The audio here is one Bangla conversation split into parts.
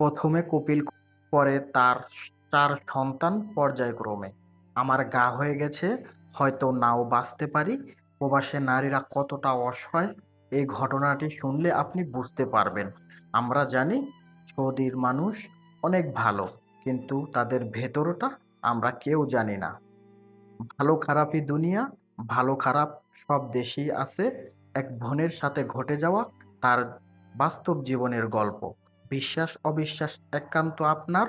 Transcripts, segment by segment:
প্রথমে কপিল পরে তার চার সন্তান পর্যায়ক্রমে। আমার গা হয়ে গেছে, হয়তো নাও বাঁচতে পারি। প্রবাসে নারীরা কতটা অসহায়, এই ঘটনাটি শুনলে আপনি বুঝতে পারবেন। আমরা জানি সৌদির মানুষ অনেক ভালো, কিন্তু তাদের ভেতরটা আমরা কেউ জানি না। ভালো খারাপই দুনিয়া, ভালো খারাপ সব দেশেই আছে। এক বোনের সাথে ঘটে যাওয়া তার বাস্তব জীবনের গল্প। বিশ্বাস, অবিশ্বাস একান্ত আপনার।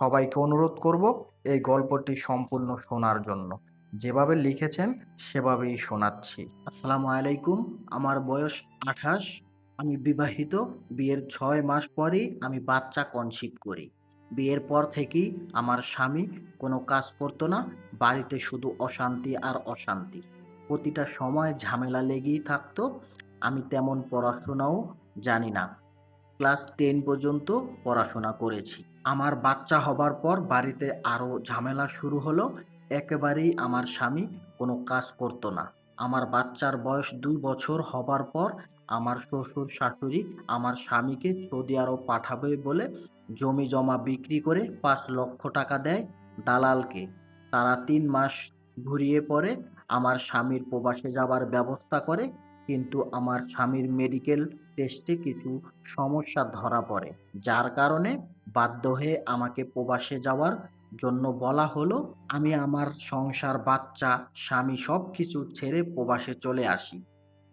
সবাইকে অনুরোধ করব এই গল্পটি সম্পূর্ণ শোনার জন্য। যেভাবে লিখেছেন, সেভাবেই শোনাচ্ছি। আসসালামু আলাইকুম, আমার বয়স আঠাশ, আমি বিবাহিত, বিয়ের ছয় মাস পরেই আমি বাচ্চা কনসিভ করি। বিয়ের পর থেকেই আমার স্বামী কোনো কাজ করতো না, বাড়িতে শুধু অশান্তি আর অশান্তি। প্রতিটা সময় ঝামেলা লেগেই থাকতো, আমি তেমন পড়াশোনাও জানি না। ক্লাস টেন পর্যন্ত পড়াশোনা করেছি। আমার বাচ্চা হবার পর বাড়িতে আরও ঝামেলা শুরু হলো, একেবারেই আমার স্বামী কোনো কাজ করতো না। আমার বাচ্চার বয়স দুই বছর হবার পর আমার শ্বশুর শাশুড়ি আমার স্বামীকে সৌদি আরব পাঠাবে বলে জমি জমা বিক্রি করে পাঁচ লক্ষ টাকা দেয় দালালকে। তারা তিন মাস ঘুরিয়ে পরে আমার স্বামীর প্রবাসে যাবার ব্যবস্থা করে, কিন্তু আমার স্বামীর মেডিকেল টেস্টে কিছু সমস্যা ধরা পড়ে। যার কারণে বাধ্য হয়ে আমাকে প্রবাসে যাওয়ার জন্য বলা হলো, আমি আমার সংসার, বাচ্চা, স্বামী সব কিছু ছেড়ে প্রবাসে চলে আসি।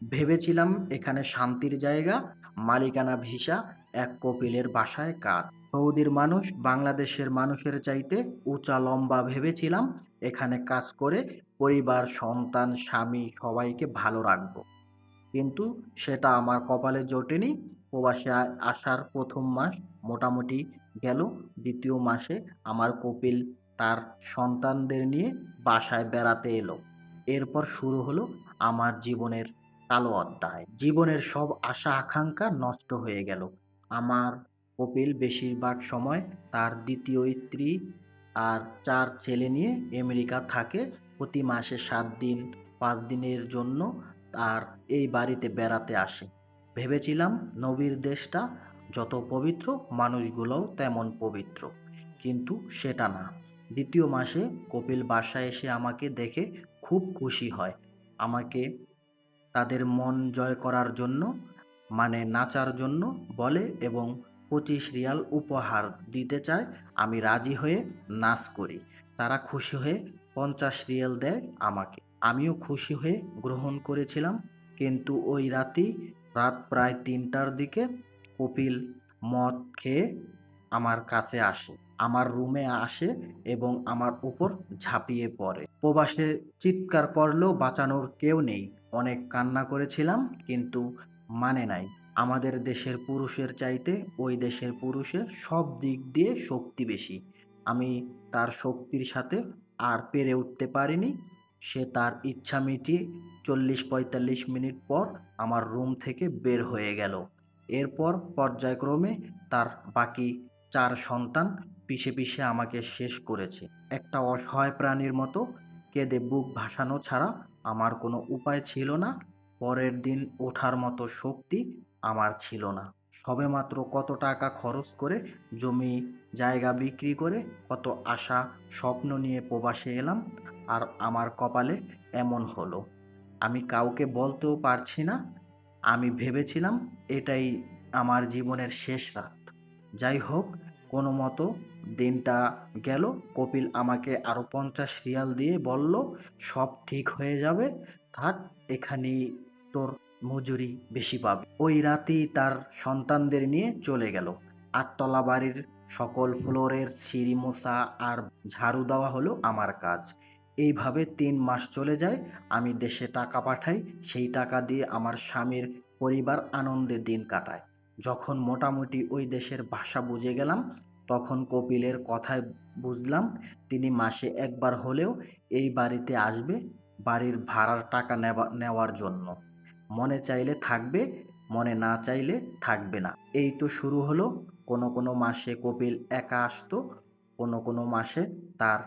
ভেবেছিলাম এখানে শান্তির জায়গা, মালিকানা ভিসা, এক কপিলের বাসায় কাজ। সৌদির মানুষ বাংলাদেশের মানুষের চাইতে উঁচা লম্বা ভেবেছিলাম এখানে কাজ করে পরিবার, সন্তান, স্বামী সবাইকে ভালো রাখব। কিন্তু সেটা আমার কপালে জোটেনি। প্রবাসে আসার প্রথম মাস মোটামুটি গেল। দ্বিতীয় মাসে আমার কপিল তার সন্তানদের নিয়ে বাসায় বেড়াতে এলো। এরপর শুরু হলো আমার জীবনের কালো অধ্যায়। জীবনের সব আশা আকাঙ্ক্ষা নষ্ট হয়ে গেল। আমার কপিল বেশিরভাগ সময় তার দ্বিতীয় স্ত্রী আর চার ছেলে নিয়ে আমেরিকা থাকে। প্রতি মাসে সাত দিন, পাঁচ দিনের জন্য আর এই বাড়িতে বেড়াতে আসে। ভেবেছিলাম নবীর দেশটা যত পবিত্র, মানুষগুলোও তেমন পবিত্র। কিন্তু সেটা না। দ্বিতীয় মাসে কপিল বাসায় এসে আমাকে দেখে খুব খুশি হয়। আমাকে তাদের মন জয় করার জন্য মানে নাচার জন্য বলে এবং পঁচিশ রিয়াল উপহার দিতে চায় আমি রাজি হয়ে নাচ করি। তারা খুশি হয়ে পঞ্চাশ রিয়াল দেয় আমাকে। আমিও খুশি হয়ে গ্রহণ করেছিলাম, কিন্তু ওই রাতেই রাত প্রায় তিনটার দিকে কপিল মদ খেয়ে আমার কাছে আসে, আমার রুমে আসে এবং আমার উপর ঝাঁপিয়ে পড়ে। প্রবাসে চিৎকার করলেও বাঁচানোর কেউ নেই। অনেক কান্না করেছিলাম, কিন্তু মানে নাই। আমাদের দেশের পুরুষের চাইতে ওই দেশের পুরুষের সব দিক দিয়ে শক্তি বেশি। আমি তার শক্তির সাথে আর পেরে উঠতে পারিনি। সে তার ইচ্ছা মিটিয়ে চল্লিশ পঁয়তাল্লিশ মিনিট পর আমার রুম থেকে বের হয়ে গেল। এরপর পর্যায়ক্রমে তার বাকি চার সন্তান পিছে পিছে আমাকে শেষ করেছে। একটা অসহায় প্রাণীর মতো কেঁদে বুক ভাসানো ছাড়া আমার কোনো উপায় ছিল না। পরের দিন ওঠার মতো শক্তি আমার ছিল না। সবেমাত্র কত টাকা খরচ করে জমি জায়গা বিক্রি করে কত আশা, স্বপ্ন নিয়ে প্রবাসে এলাম আর আমার কপালে এমন হলো। আমি কাউকে বলতেও পারছি না। আমি ভেবেছিলাম এটাই আমার জীবনের শেষ রাত। যাই হোক, কোনো মতো দিনটা গেল। কপিল আমাকে আরও পঞ্চাশ রিয়াল দিয়ে বলল, সব ঠিক হয়ে যাবে। থাক, এখানেই তোর মজুরি বেশি পাবে। ওই রাতেই তার সন্তানদের নিয়ে চলে গেল। আটতলা বাড়ির সকল ফ্লোরের সিঁড়ি মোছা আর ঝাড়ু দেওয়া হলো আমার কাজ। এইভাবে তিন মাস চলে যায়, আমি দেশে টাকা পাঠাই, সেই টাকা দিয়ে আমার স্বামীর পরিবার আনন্দে দিন কাটায়। যখন মোটামুটি ওই দেশের ভাষা বুঝে গেলাম, তখন কপিলের কথায় বুঝলাম, তিনি মাসে একবার হলেও এই বাড়িতে আসবে, বাড়ির ভাড়ার টাকা নেওয়া, নেওয়ার জন্য। মনে চাইলে থাকবে, মনে না চাইলে থাকবে না। এই তো শুরু হলো। কোনো কোনো মাসে কপিল একা আসতো, কোনো কোনো মাসে তার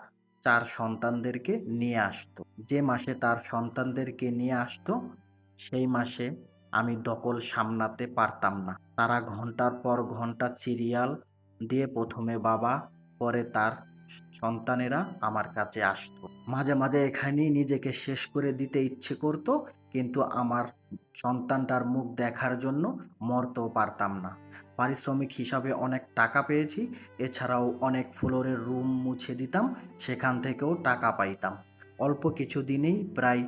চার সন্তানদেরকে নিয়ে আসতো। যে মাসে তার সন্তানদেরকে নিয়ে আসতো, সেই মাসে আমি দখল সামলাতে পারতাম না। তারা ঘণ্টার পর ঘণ্টা সিরিয়াল দিয়ে প্রথমে বাবা, পরে তার সন্তানেরা আমার কাছে আসতো। মাঝে মাঝে এখানেই নিজেকে শেষ করে দিতে ইচ্ছে করতো, কিন্তু আমার সন্তানটার মুখ দেখার জন্য মরতেও পারতাম না। পারিশ্রমিক হিসাবে অনেক টাকা পেয়েছি। এছাড়াও অনেক ফ্লোরের রুম মুছে দিতাম, সেখান থেকেও টাকা পাইতাম। অল্প কিছু দিনেই প্রায়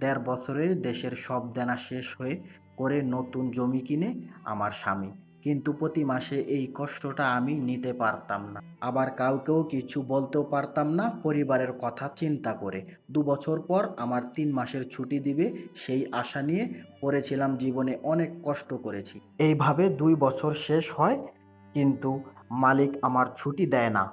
দেড় বছরে দেশের সব দেনা শেষ হয়ে করে নতুন জমি কিনে আমার স্বামী। কিন্তু প্রতি মাসে এই কষ্টটা আমি নিতে পারতাম না। আবার কাউকেও কিছু বলতেও পারতাম না পরিবারের কথা চিন্তা করে। দু বছর পর আমার তিন মাসের ছুটি দিবে সেই আশা নিয়ে পড়েছিলাম জীবনে অনেক কষ্ট করেছি। এইভাবে দুই বছর শেষ হয়, কিন্তু মালিক আমার ছুটি দেয় না।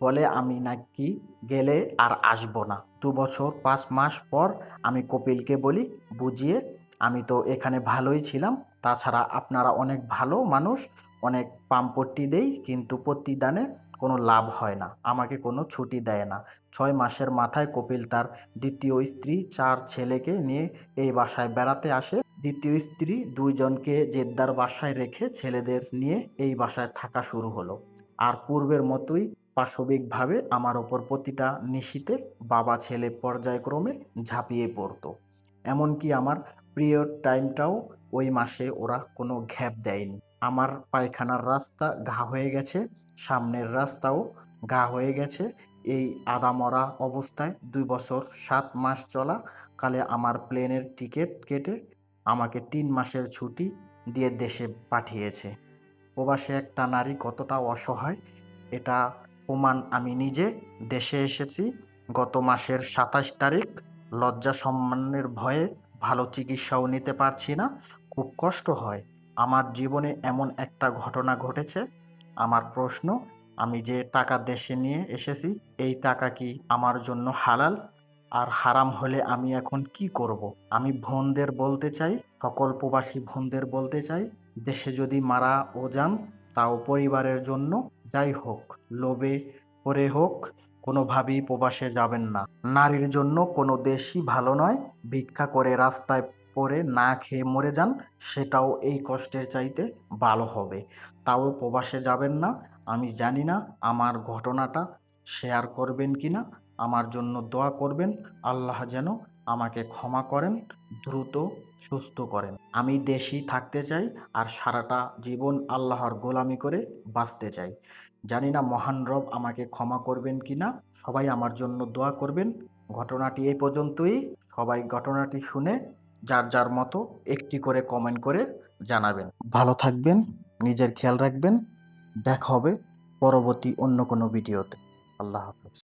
বলে আমি নাকি গেলে আর আসব না। দু বছর পাঁচ মাস পর আমি কপিলকে বলি, বুঝিয়ে আমি তো এখানে ভালোই ছিলাম। তাছাড়া আপনারা অনেক ভালো মানুষ, অনেক পাম্পট্টি দেই, কিন্তু প্রতিদানে কোনো লাভ হয় না, আমাকে কোনো ছুটি দেয় না। ছয় মাসের মাথায় কপিল তার দ্বিতীয় স্ত্রী, চার ছেলেকে নিয়ে এই বাসায় বেড়াতে আসে। দ্বিতীয় স্ত্রী দুইজনকে জেদ্দার বাসায় রেখে ছেলেদের নিয়ে এই বাসায় থাকা শুরু হলো। আর পূর্বের মতোই পাশবিকভাবে আমার ওপর প্রতিটা নিশিতে বাবা ছেলে পর্যায়ক্রমে ঝাঁপিয়ে পড়তো। এমনকি আমার পিরিয়ড টাইমটাও ওই মাসে ওরা কোনো ঘ্যাপ দেয়নি। আমার পায়খানার রাস্তা ঘা হয়ে গেছে, সামনের রাস্তাও ঘা হয়ে গেছে। এই আদামরা অবস্থায় দুই বছর, সাত মাস চলা, কালে আমার প্লেনের টিকিট কেটে আমাকে তিন মাসের ছুটি দিয়ে দেশে পাঠিয়েছে। প্রবাসে একটা নারী কতটা অসহায়, এটা প্রমাণ আমি নিজে। দেশে এসেছি, গত মাসের সাতাশ তারিখ, লজ্জা সম্মানের ভয়ে ভালো চিকিৎসাও নিতে পারছি না। খুব কষ্ট হয়। আমার জীবনে এমন একটা ঘটনা ঘটেছে। আমার প্রশ্ন, আমি যে টাকা দেশে নিয়ে এসেছি, এই টাকা কি আমার জন্য হালাল? আর হারাম হলে আমি এখন কি করব। আমি বোনদের বলতে চাই সকল প্রবাসী বোনদের বলতে চাই, দেশে যদি মারা ও যান, তাও পরিবারের জন্য। যাই হোক, লোভে পরে হোক কোনোভাবেই প্রবাসে যাবেন না। নারীর জন্য কোনো দেশই ভালো নয়। ভিক্ষা করে রাস্তায় পরে না খেয়ে মরে যান, সেটাও এই কষ্টের চাইতে ভালো হবে। তাও প্রবাসে যাবেন না। আমি জানি না আমার ঘটনাটা শেয়ার করবেন কি না। আমার জন্য দোয়া করবেন। আল্লাহ যেন আমাকে ক্ষমা করেন, দ্রুত সুস্থ করেন। আমি দেশি থাকতে চাই আর সারাটা জীবন আল্লাহর গোলামি করে বাঁচতে চাই। জানি না, মহান রব আমাকে ক্ষমা করবেন কি না। সবাই আমার জন্য দোয়া করবেন। ঘটনাটি এই পর্যন্তই। সবাই ঘটনাটি শুনে, যার যার মতো একটি করে কমেন্ট করে জানাবেন। ভালো থাকবেন, নিজের খেয়াল রাখবেন। দেখা হবে পরবর্তী অন্য কোনো ভিডিওতে আল্লাহ হাফেজ।